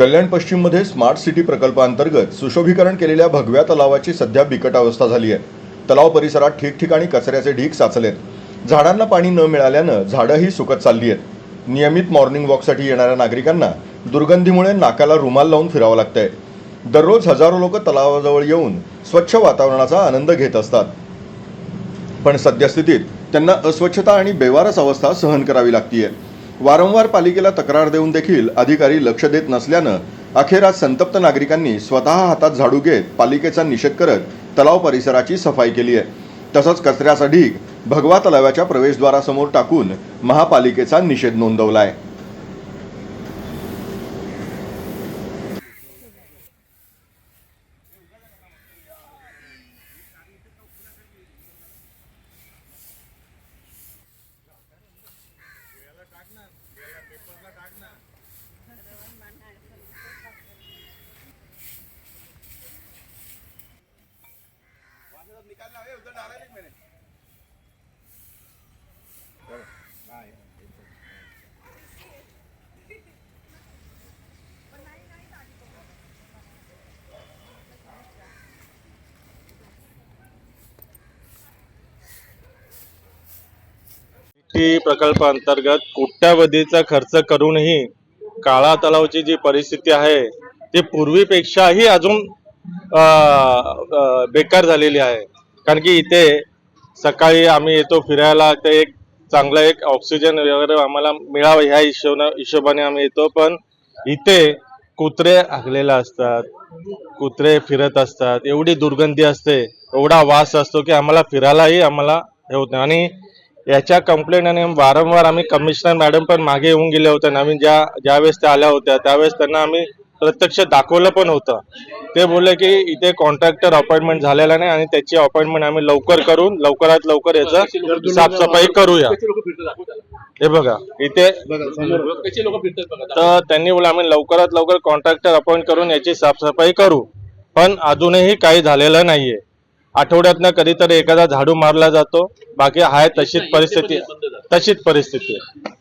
कल्याण पश्चिममध्ये smart city प्रकल्पाअंतर्गत सुशोभीकरण केलेल्या भगव्या तलावाची सध्या बिकट अवस्था झाली आहे तलाव परिसरात ठिकठिकाणी कचऱ्याचे ढीग साचलेत. झाडांना पाणी न मिळाल्यानं झाडंही सुकत चालली आहेत नियमित मॉर्निंग वॉकसाठी येणाऱ्या नागरिकांना दुर्गंधीमुळे नाकाला रुमाल लावून फिरावं लागतंय. दररोज हजारो लोक तलावाजवळ येऊन स्वच्छ वातावरणाचा आनंद घेत असतात. पण सद्यस्थितीत त्यांना अस्वच्छता आणि बेवारस अवस्था सहन करावी लागतीये. वारंवार पालिकेला तक्रार देऊन देखील अधिकारी लक्ष देत नसल्यानं अखेर आज संतप्त नागरिकांनी स्वतः हातात झाडू घेत पालिकेचा निषेध करत तलाव परिसराची सफाई केली आहे. तसंच कचऱ्याचा ढीग भगवा तलावाच्या प्रवेशद्वारासमोर टाकून महापालिकेचा निषेध नोंदवला आहे. टी प्रकल्प अंतर्गत कोट्यावधीचा खर्च करूनही काळा तलावची जी परिस्थिती आहे ती पूर्वीपेक्षाही अजून बेकार झालेली आहे. कारण की इथे सकाळी आम्ही येतो फिरायला ते एक चांगलं एक ऑक्सिजन वगैरे आम्हाला मिळावं ह्या हिशोबाने हिशोबाने आम्ही येतो. पण इथे कुत्रे हागलेले असतात कुत्रे फिरत असतात एवढी दुर्गंधी असते एवढा वास असतो की आम्हाला फिरायलाही आम्हाला हे होत नाही. आणि याच्या कंप्लेंट आणि वारंवार आम्ही कमिशनर मॅडम पण मागे येऊन गेले होते. नवीन ज्या ज्यावेळेस त्या आल्या होत्या त्यावेळेस त्यांना आम्ही प्रत्यक्ष दाखवलं पण होतं. ते बोलले की इथे कॉन्ट्रॅक्टर अपॉइंटमेंट झालेला नाही आणि त्याची अपॉइंटमेंट आम्ही लवकर करून लवकरात लवकर याचं साफसफाई करूया. हे बघा इथे तर त्यांनी बोला आम्ही लवकरात लवकर कॉन्ट्रॅक्टर अपॉइंट करून याची साफसफाई करू. पण अजूनही काही झालेलं नाहीये. आठवड्यातनं कधीतरी एखादा झाडू मारला जातो. बाकी आहे तशीच परिस्थिती. तशीच परिस्थिती आहे.